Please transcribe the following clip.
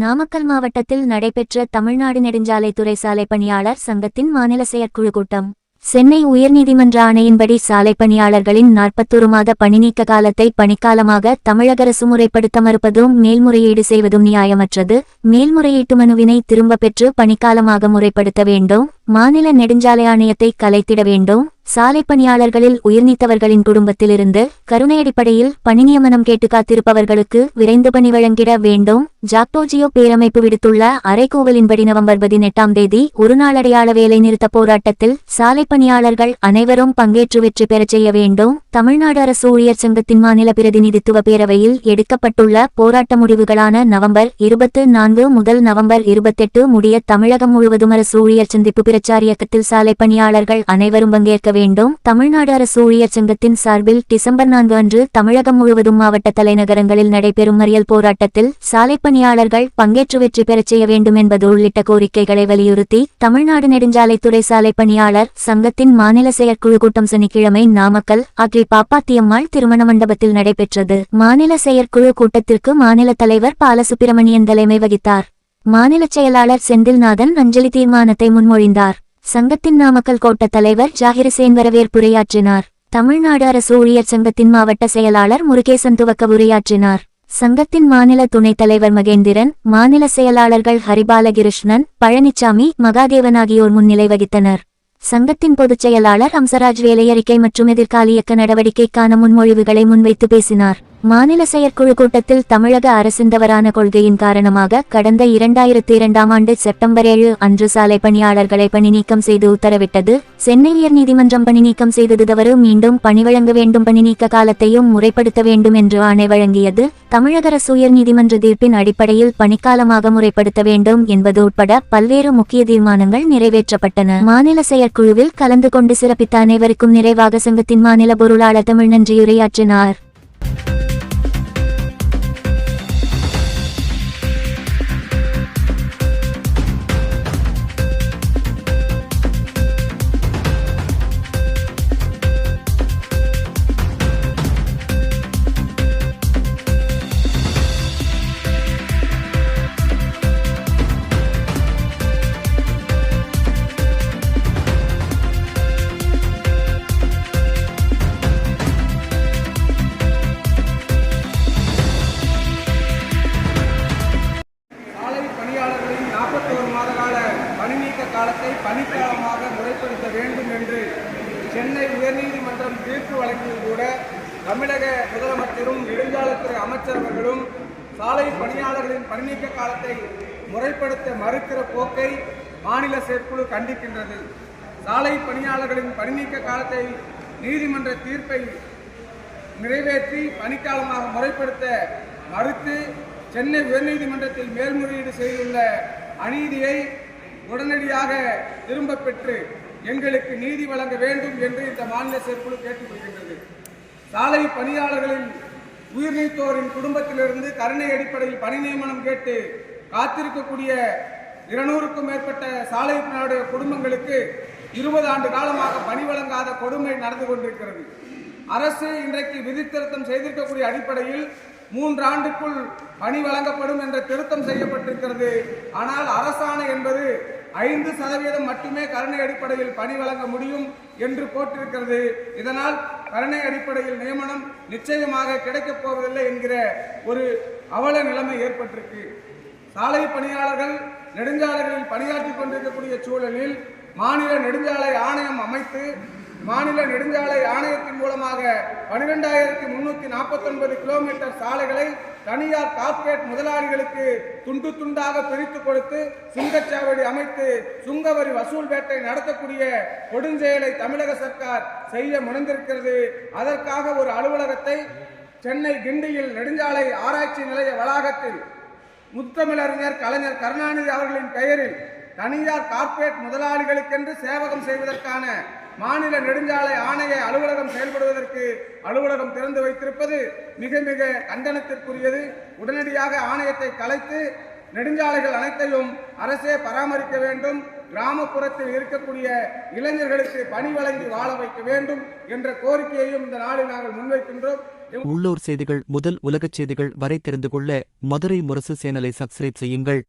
நாமக்கல் மாவட்டத்தில் நடைபெற்ற தமிழ்நாடு நெடுஞ்சாலைத்துறை சாலை பணியாளர் சங்கத்தின் மாநில செயற்குழு கூட்டம். சென்னை உயர்நீதிமன்ற ஆணையின்படி சாலை பணியாளர்களின் நாற்பத்தொரு மாத பணிநீக்க காலத்தை பணிக்காலமாக தமிழக அரசு முறைப்படுத்த மறுப்பதும் மேல்முறையீடு செய்வதும் நியாயமற்றது. மேல்முறையீட்டு மனுவினை திரும்ப பெற்று பணிக்காலமாக முறைப்படுத்த வேண்டும். மாநில நெடுஞ்சாலை ஆணையத்தை கலைத்திட வேண்டும். சாலை பணியாளர்களில் உயிர்நீத்தவர்களின் குடும்பத்திலிருந்து கருணை அடிப்படையில் பணி நியமனம் கேட்டு காத்திருப்பவர்களுக்கு விரைந்து பணி வழங்கிட வேண்டும். ஜாக்டோஜியோ பேரமைப்பு விடுத்துள்ள அரைக்கோவலின்படி நவம்பர் பதினெட்டாம் தேதி ஒருநாளடையாள வேலை நிறுத்த போராட்டத்தில் சாலை பணியாளர்கள் அனைவரும் பங்கேற்று வெற்றி பெறச் செய்ய வேண்டும். தமிழ்நாடு அரசு ஊழியர் சங்கத்தின் மாநில பிரதிநிதித்துவ பேரவையில் எடுக்கப்பட்டுள்ள போராட்ட முடிவுகளான நவம்பர் இருபத்து நான்கு முதல் நவம்பர் இருபத்தெட்டு முடிய தமிழகம் முழுவதும் அரசு ஊழியர் சந்திப்பு பிரச்சார இயக்கத்தில் சாலை பணியாளர்கள் அனைவரும் பங்கேற்க வேண்டும். தமிழ்நாடு அரசு ஊழியர் சங்கத்தின் சார்பில் டிசம்பர் நான்கு அன்று தமிழகம் முழுவதும் மாவட்ட தலைநகரங்களில் நடைபெறும் மறியல் போராட்டத்தில் சாலை பணியாளர்கள் பங்கேற்று வெற்றி பெறச் செய்ய வேண்டும் என்பது உள்ளிட்ட கோரிக்கைகளை வலியுறுத்தி தமிழ்நாடு நெடுஞ்சாலைத்துறை சாலை பணியாளர் சங்கத்தின் மாநில செயற்குழு கூட்டம் சனிக்கிழமை நாமக்கல் அக்ரி பாப்பாத்தியம்மாள் திருமண மண்டபத்தில் நடைபெற்றது. மாநில செயற்குழு கூட்டத்திற்கு மாநில தலைவர் பாலசுப்பிரமணியன் தலைமை வகித்தார். மாநில செயலாளர் செந்தில்நாதன் அஞ்சலி தீர்மானத்தை முன்மொழிந்தார். சங்கத்தின் நாமக்கல் கோட்ட தலைவர் ஜாகிரசேன் வரவேற்புரையாற்றினார். தமிழ்நாடு அரசு ஊழியர் சங்கத்தின் மாவட்ட செயலாளர் முருகேசன் துவக்க உரையாற்றினார் சங்கத்தின் மாநில துணைத் தலைவர் மகேந்திரன் மாநில செயலாளர்கள் ஹரிபாலகிருஷ்ணன் பழனிச்சாமி மகாதேவன் ஆகியோர் முன்னிலை வகித்தனர். சங்கத்தின் பொதுச் செயலாளர் அம்சராஜ் வேலையறிக்கை மற்றும் எதிர்கால இயக்க நடவடிக்கைக்கான முன்மொழிவுகளை முன்வைத்து பேசினார். மாநில செயற்குழு கூட்டத்தில் தமிழக அரசிந்தவரான கொள்கையின் காரணமாக கடந்த இரண்டாயிரத்தி இரண்டாம் ஆண்டு செப்டம்பர் ஏழு அன்று சாலை பணியாளர்களை பணி நீக்கம் செய்து உத்தரவிட்டது. சென்னை உயர்நீதிமன்றம் பணி நீக்கம் செய்தது தவறு. மீண்டும் பணி வழங்க வேண்டும். பணி நீக்க காலத்தையும் முறைப்படுத்த வேண்டும் என்று ஆணை வழங்கியது. தமிழக அரசு உயர்நீதிமன்ற தீர்ப்பின் அடிப்படையில் பணிக்காலமாக முறைப்படுத்த வேண்டும் என்பது உட்பட பல்வேறு முக்கிய தீர்மானங்கள் நிறைவேற்றப்பட்டன. மாநில செயற்குழுவில் கலந்து கொண்டு சிறப்பித்த அனைவருக்கும் நிறைவாக சங்கத்தின் மாநில பொருளாளர் தமிழ் நன்றியுரையாற்றினார் காலத்தை பணிக்காலமாக முறைப்படுத்த வேண்டும் என்று சென்னை உயர்நீதிமன்றம் தீர்ப்பு வழங்கியும் கூட தமிழக முதலமைச்சரும் நெடுஞ்சாலைத்துறை அமைச்சர்களும் சாலை பணியாளர்களின் பணிநீக்க காலத்தை முறைப்படுத்த மறுக்கிற போக்கை மாநில செயற்குழு கண்டிக்கின்றது. சாலை பணியாளர்களின் பணிநீக்க காலத்தை நீதிமன்ற தீர்ப்பை நிறைவேற்றி பணிக்காலமாக முறைப்படுத்த மறுத்து சென்னை உயர்நீதிமன்றத்தில் மேல்முறையீடு செய்துள்ள அநீதியை உடனடியாக திரும்ப பெற்று எங்களுக்கு நீதி வழங்க வேண்டும் என்று இந்த மாநில செயற்குழு கேட்டுக்கொள்கின்றது சாலை பணியாளர்களின் உயிர்நீத்தோரின் குடும்பத்திலிருந்து கருணை அடிப்படையில் பணி நியமனம் கேட்டு காத்திருக்கக்கூடிய இருநூறுக்கும் மேற்பட்ட சாலை குடும்பங்களுக்கு இருபது ஆண்டு காலமாக பணி வழங்காத கொடுமை நடந்து கொண்டிருக்கிறது. அரசு இன்றைக்கு விதித்திருத்தம் செய்திருக்கக்கூடிய அடிப்படையில் மூன்று ஆண்டுக்குள் பணி வழங்கப்படும் என்ற திருத்தம் செய்யப்பட்டிருக்கிறது. ஆனால் அரசாணை என்பது ஐந்து சதவீதம் மட்டுமே கருணை அடிப்படையில் பணி வழங்க முடியும் என்று போட்டிருக்கிறது. இதனால் கருணை அடிப்படையில் நியமனம் நிச்சயமாக கிடைக்கப் போவதில்லை என்கிற ஒரு அவல நிலைமை ஏற்பட்டிருக்கு. சாலை பணியாளர்கள் நெடுஞ்சாலைகளில் பணியாற்றி கொண்டிருக்கக்கூடிய சூழலில் மாநில நெடுஞ்சாலை ஆணையம் அமைத்து மாநில நெடுஞ்சாலை ஆணையத்தின் மூலமாக பனிரெண்டாயிரத்தி முன்னூத்தி நாற்பத்தொன்பது கிலோமீட்டர் சாலைகளை தனியார் கார்ப்பரேட் முதலாளிகளுக்கு துண்டு துண்டாக பிரித்து கொடுத்து சுங்கச்சாவடி அமைத்து சுங்கவரி வசூல் வேட்டை நடத்தக்கூடிய கொடுஞ்செயலை தமிழக சர்க்கார் செய்ய முனைந்திருக்கிறது. அதற்காக ஒரு அலுவலகத்தை சென்னை கிண்டியில் நெடுஞ்சாலை ஆராய்ச்சி நிலைய வளாகத்தில் முத்தமிழறிஞர் கலைஞர் கருணாநிதி அவர்களின் பெயரில் தனியார் கார்ப்பரேட் முதலாளிகளுக்கென்று சேவகம் செய்வதற்கான மாநில நெடுஞ்சாலை ஆணைய அலுவலகம் செயல்படுவதற்கு அலுவலகம் திறந்து வைத்திருப்பது மிக மிக கண்டனத்திற்குரியது. உடனடியாக ஆணையத்தை கலைத்து நெடுஞ்சாலைகள் அனைத்தையும் அரசே பராமரிக்க வேண்டும். கிராமப்புறத்தில் இருக்கக்கூடிய இளைஞர்களுக்கு பணி வழங்கி வாழ வைக்க வேண்டும் என்ற கோரிக்கையையும் இந்த நாளில் நாங்கள் முன்வைக்கின்றோம். உள்ளூர் செய்திகள் முதல் உலகச் செய்திகள் வரை தெரிந்து கொள்ள மதுரை முரசு சேனலை சப்ஸ்கிரைப் செய்யுங்கள்.